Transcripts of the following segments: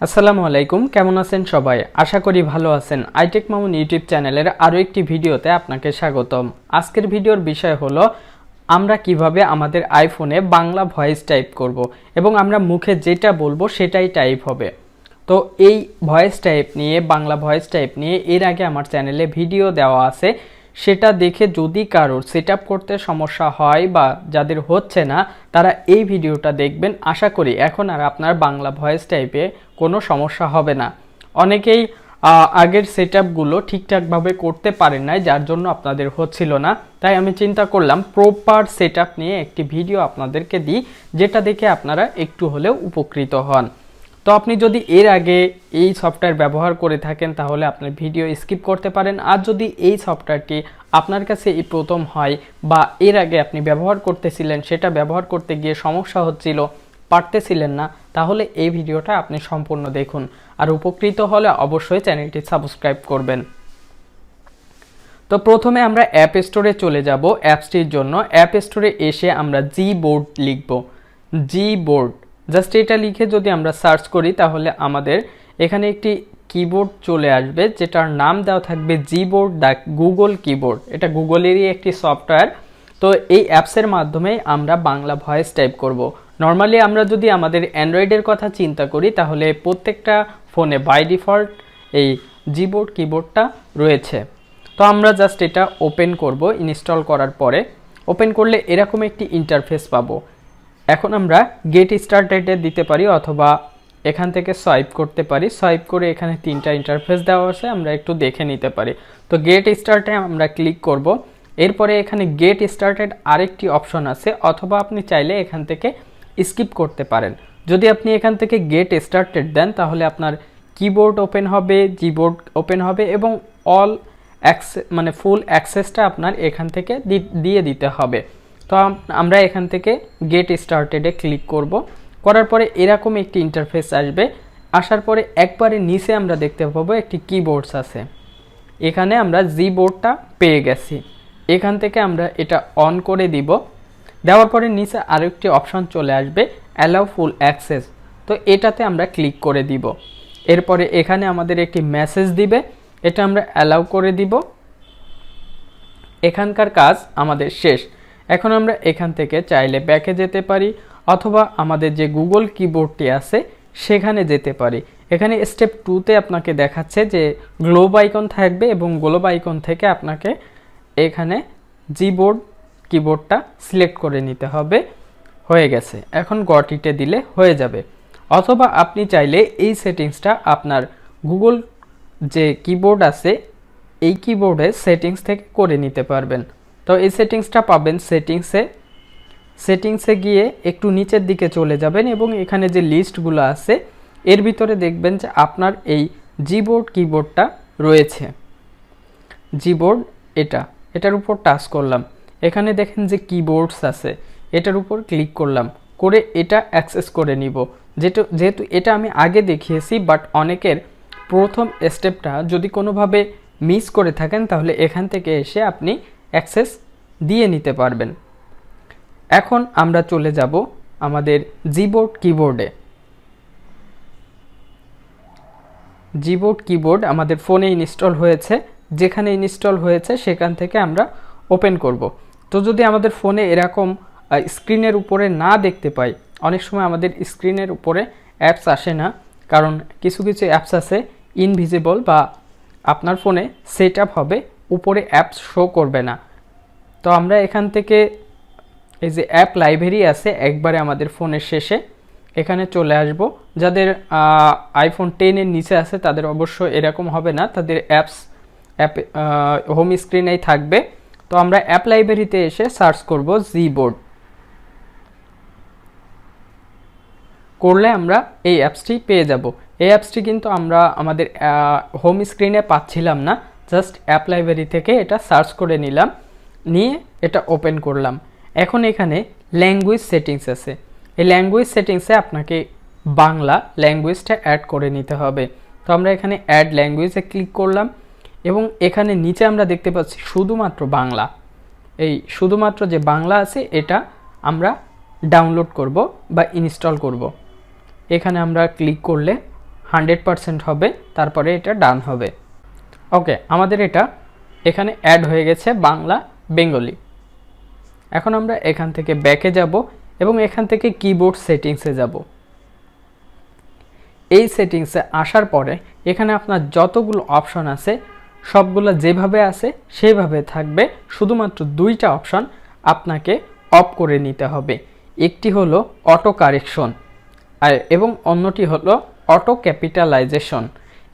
আসসালামু আলাইকুম, কেমন আছেন সবাই? আশা করি ভালো আছেন। আইটেক মামুন ইউটিউব চ্যানেলের আরও একটি ভিডিওতে আপনাকে স্বাগতম। আজকের ভিডিওর বিষয় হলো, আমরা কীভাবে আমাদের আইফোনে বাংলা ভয়েস টাইপ করব এবং আমরা মুখে যেটা বলব সেটাই টাইপ হবে। তো এই ভয়েস টাইপ নিয়ে, বাংলা ভয়েস টাইপ নিয়ে, এর আগে আমার চ্যানেলে ভিডিও দেওয়া আছে। সেটা দেখে যদি কারোর সেট করতে সমস্যা হয় বা যাদের হচ্ছে না, তারা এই ভিডিওটা দেখবেন। আশা করি এখন আর আপনার বাংলা ভয়েস টাইপে কোনো সমস্যা হবে না। অনেকেই আগের সেট আপগুলো ঠিকঠাকভাবে করতে পারেন নাই, যার জন্য আপনাদের হচ্ছিল না। তাই আমি চিন্তা করলাম প্রপার সেট নিয়ে একটি ভিডিও আপনাদেরকে দিই, যেটা দেখে আপনারা একটু হলেও উপকৃত হন। তো আপনি যদি এর আগে এই সফটওয়্যার ব্যবহার করে থাকেন, তাহলে আপনার ভিডিও স্কিপ করতে পারেন। আর যদি এই সফটওয়্যারটি আপনার কাছে এই প্রথম হয় বা এর আগে আপনি ব্যবহার করতেছিলেন, সেটা ব্যবহার করতে গিয়ে সমস্যা হচ্ছিল, পারতেছিলেন না, তাহলে এই ভিডিওটা আপনি সম্পূর্ণ দেখুন। আর উপকৃত হলে অবশ্যই চ্যানেলটি সাবস্ক্রাইব করবেন। তো প্রথমে আমরা অ্যাপ স্টোরে চলে যাব। অ্যাপসটির জন্য অ্যাপ স্টোরে এসে আমরা জি বোর্ড লিখব। জি বোর্ড জাস্ট এটা লিখে যদি আমরা সার্চ করি, তাহলে আমাদের এখানে একটি কিবোর্ড চলে আসবে, যেটার নাম দেওয়া থাকবে Gboard the Google keyboard এটা গুগলেরই একটি সফটওয়্যার তো এই অ্যাপসের মাধ্যমে আমরা বাংলা ভয়েস টাইপ করব। নর্মালি আমরা যদি আমাদের অ্যান্ড্রয়েডের কথা চিন্তা করি, তাহলে প্রত্যেকটা ফোনে বাই ডিফল্ট এই জিবোর্ড কিবোর্ডটা রয়েছে। তো আমরা জাস্ট এটা ওপেন করব ইনস্টল করার পরে। ওপেন করলে এরকম একটি ইন্টারফেস পাবো। এখন আমরা গেট স্টার্টেডে দিতে পারি অথবা এখান থেকে সোয়াইপ করতে পারি। সোয়াইপ করে এখানে তিনটা ইন্টারফেস দেওয়া আছে, আমরা একটু দেখে নিতে পারি। তো গেট স্টার্টে আমরা ক্লিক করব। এরপরে এখানে গেট স্টার্টেড আরেকটি অপশন আছে, অথবা আপনি চাইলে এখান থেকে স্কিপ করতে পারেন। যদি আপনি এখান থেকে গেট স্টার্টেড দেন, তাহলে আপনার কিবোর্ড ওপেন হবে জিবোর্ড ওপেন হবে এবং অল অ্যাক্সে মানে ফুল অ্যাক্সেসটা আপনার এখান থেকে দিয়ে দিতে হবে। তো আম- আমরা এখান থেকে গেট স্টার্টেডে ক্লিক করব। করার পরে এরকম একটি ইন্টারফেস আসবে। আসার পরে একবারে নিচে আমরা দেখতে পাবো একটি কিবোর্ডস আছে। এখানে আমরা জি বোর্ডটা পেয়ে গেছি। এখান থেকে আমরা এটা অন করে দিব। দেওয়ার পরে নিচে আরেকটি অপশন চলে আসবে অ্যালাউ ফুল অ্যাক্সেস তো এটাতে আমরা ক্লিক করে দিব। এরপরে এখানে আমাদের একটি মেসেজ দিবে। এটা আমরা অ্যালাউ করে দিব। এখানকার কাজ আমাদের শেষ। এখন আমরা এখান থেকে চাইলে ব্যাকে যেতে পারি, অথবা আমাদের যে গুগল কিবোর্ডটি আছে সেখানে যেতে পারি। এখানে স্টেপ টুতে আপনাকে দেখাচ্ছে যে গ্লোব আইকন থাকবে এবং গ্লোব আইকন থেকে আপনাকে এখানে জিবোর্ড কিবোর্ডটা সিলেক্ট করে নিতে হবে। হয়ে গেছে। এখন গটিতে দিলে হয়ে যাবে। অথবা আপনি চাইলে এই সেটিংসটা আপনার গুগল যে কিবোর্ড আছে, এই কিবোর্ডে সেটিংস থেকে করে নিতে পারবেন। তো এই সেটিংসটা পাবেন সেটিংসে। সেটিংসে গিয়ে একটু নিচের দিকে চলে যাবেন এবং এখানে যে লিস্টগুলো আছে, এর ভিতরে দেখবেন যে আপনার এই জিবোর্ড, কিবোর্ডটা রয়েছে। জিবোর্ড এটা, এটার উপর টাচ করলাম। এখানে দেখেন যে কিবোর্ডস আছে, এটার উপর ক্লিক করলাম। করে এটা অ্যাক্সেস করে নিব। যেটা যেহেতু এটা আমি আগে দেখিয়েছি, বাট অনেকের প্রথম স্টেপটা যদি কোনোভাবে মিস করে থাকেন, তাহলে এখান থেকে এসে আপনি অ্যাক্সেস দিয়ে নিতে পারবেন। এখন আমরা চলে যাব আমাদের জিবোর্ড কিবোর্ডে। জিবোর্ড কিবোর্ড আমাদের ফোনে ইনস্টল হয়েছে। যেখানে ইনস্টল হয়েছে সেখান থেকে আমরা ওপেন করব। তো যদি আমাদের ফোনে এরকম স্ক্রিনের উপরে না দেখতে পাই, অনেক সময় আমাদের স্ক্রিনের উপরে অ্যাপস আসে না। কারণ কিছু কিছু অ্যাপস আছে, ইনভিজিবল বা আপনার ফোনে সেট আপ হবে। উপরে অ্যাপস শো করবে না। তো আমরা এখান থেকে এই যে অ্যাপ লাইব্রেরি আছে, একবারে আমাদের ফোনের শেষে এখানে চলে আসব। যাদের আইফোন টেনের নিচে আছে, তাদের অবশ্য এরকম হবে না। তাদের অ্যাপস অ্যাপ হোম স্ক্রিনেই থাকবে। তো আমরা অ্যাপ লাইব্রেরিতে এসে সার্চ করব জি বোর্ড করলে আমরা এই অ্যাপসটি পেয়ে যাব। এই অ্যাপসটি কিন্তু আমরা আমাদের হোম স্ক্রিনে পাচ্ছিলাম না। জাস্ট অ্যাপ থেকে এটা সার্চ করে নিলাম। নিয়ে এটা ওপেন করলাম। এখন এখানে ল্যাঙ্গুয়েজ সেটিংস আছে। এই ল্যাঙ্গুয়েজ সেটিংসে আপনাকে বাংলা ল্যাঙ্গুয়েজটা অ্যাড করে নিতে হবে। তো আমরা এখানে অ্যাড ল্যাঙ্গুয়েজে ক্লিক করলাম এবং এখানে নিচে আমরা দেখতে পাচ্ছি শুধুমাত্র বাংলা। এই শুধুমাত্র যে বাংলা আছে, এটা আমরা ডাউনলোড করব বা ইনস্টল করব। এখানে আমরা ক্লিক করলে হান্ড্রেড পারসেন্ট হবে, তারপরে এটা ডান হবে। ওকে আমাদের এটা এখানে অ্যাড হয়ে গেছে বাংলা, বেঙ্গলি। এখন আমরা এখান থেকে ব্যাকে যাব এবং এখান থেকে কিবোর্ড সেটিংসে যাব। এই সেটিংসে আসার পরে এখানে আপনার যতগুলো অপশন আছে, সবগুলো যেভাবে আছে সেইভাবে থাকবে। শুধুমাত্র দুইটা অপশন আপনাকে অফ করে নিতে হবে। একটি হলো অটো কারেকশন আর এবং অন্যটি হলো অটো ক্যাপিটালাইজেশন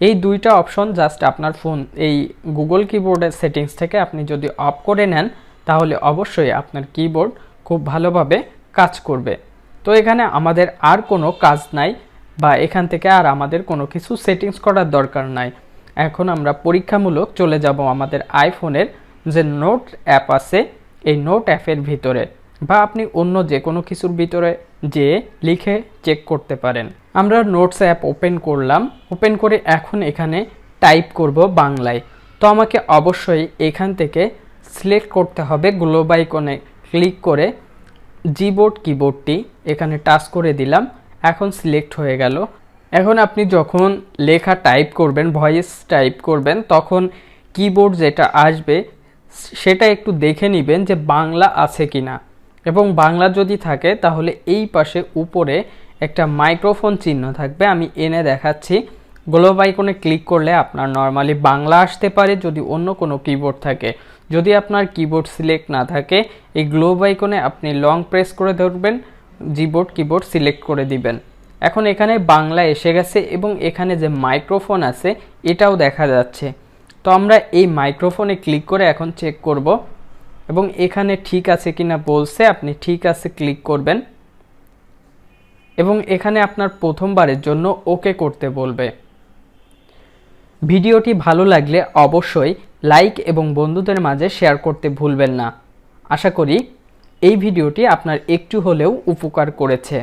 এই দুইটা অপশন জাস্ট আপনার ফোন এই গুগল কিবোর্ডের সেটিংস থেকে আপনি যদি অফ করে নেন, তাহলে অবশ্যই আপনার কিবোর্ড খুব ভালোভাবে কাজ করবে। তো এখানে আমাদের আর কোনো কাজ নাই বা এখান থেকে আর আমাদের কোনো কিছু সেটিংস করার দরকার নাই। এখন আমরা পরীক্ষামূলক চলে যাব আমাদের আইফোনের যে নোট অ্যাপ আছে, এই নোট অ্যাপের ভিতরে। বা আপনি অন্য যে কোনো কিছুর ভিতরে যে লিখে চেক করতে পারেন। আমরা নোটস অ্যাপ ওপেন করলাম। ওপেন করে এখন এখানে টাইপ করব বাংলায়। তো আমাকে অবশ্যই এখান থেকে সিলেক্ট করতে হবে গ্লোব আইকনে ক্লিক করে জিবোর্ড কিবোর্ডটি এখানে টাচ করে দিলাম। এখন সিলেক্ট হয়ে গেল। এখন আপনি যখন লেখা টাইপ করবেন ভয়েস টাইপ করবেন, তখন কিবোর্ড যেটা আসবে, সেটা একটু দেখে নেবেন যে বাংলা আছে কি না এবং বাংলা যদি থাকে, তাহলে এই পাশে উপরে একটা মাইক্রোফোন চিহ্ন থাকবে, আমি এনে দেখাচ্ছি। গ্লোব আইকনে ক্লিক করলে আপনার নর্মালি বাংলা আসতে পারে যদি অন্য কোনো কিবোর্ড থাকে। যদি আপনার কিবোর্ড সিলেক্ট না থাকে, এই গ্লোব আইকনে আপনি লং প্রেস করে ধরবেন জিবোর্ড কিবোর্ড সিলেক্ট করে দিবেন। এখন এখানে বাংলা এসে গেছে এবং এখানে যে মাইক্রোফোন আছে, এটাও দেখা যাচ্ছে। তো আমরা এই মাইক্রোফোনে ক্লিক করে এখন চেক করব। এবং এখানে ঠিক আছে কিনা বলছে, আপনি ঠিক আছে ক্লিক করবেন। এবং এখানে আপনার প্রথমবারের জন্য ওকে করতে বলবে। ভিডিওটি ভালো লাগলে অবশ্যই লাইক এবং বন্ধুদের মাঝে শেয়ার করতে ভুলবেন না। আশা করি এই ভিডিওটি আপনার একটু হলেও উপকার করেছে।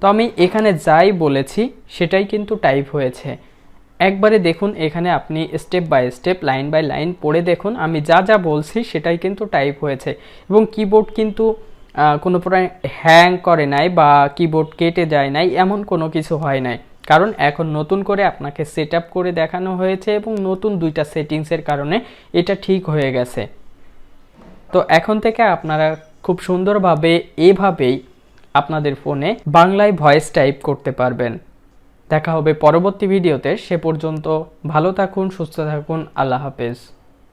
তো আমি এখানে যাই বলেছি, সেটাই কিন্তু টাইপ হয়েছে। একবারে দেখুন, এখানে আপনি step by step line by line পড়ে দেখুন, আমি যা যা বলছি সেটাই কিন্তু টাইপ হয়েছে। এবং কিবোর্ড কিন্তু কোনো প্রকার হ্যাং করে নাই বা কিবোর্ড কেটে যায় নাই, এমন কোনো কিছু হয় নাই। কারণ এখন নতুন করে আপনাকে সেট করে দেখানো হয়েছে এবং নতুন দুইটা সেটিংসের কারণে এটা ঠিক হয়ে গেছে। তো এখন থেকে আপনারা খুব সুন্দরভাবে এভাবেই আপনাদের ফোনে বাংলায় ভয়েস টাইপ করতে পারবেন। দেখা হবে পরবর্তী ভিডিওতে সে পর্যন্ত ভালো থাকুন, সুস্থ থাকুন, আল্লাহ হাফেজ।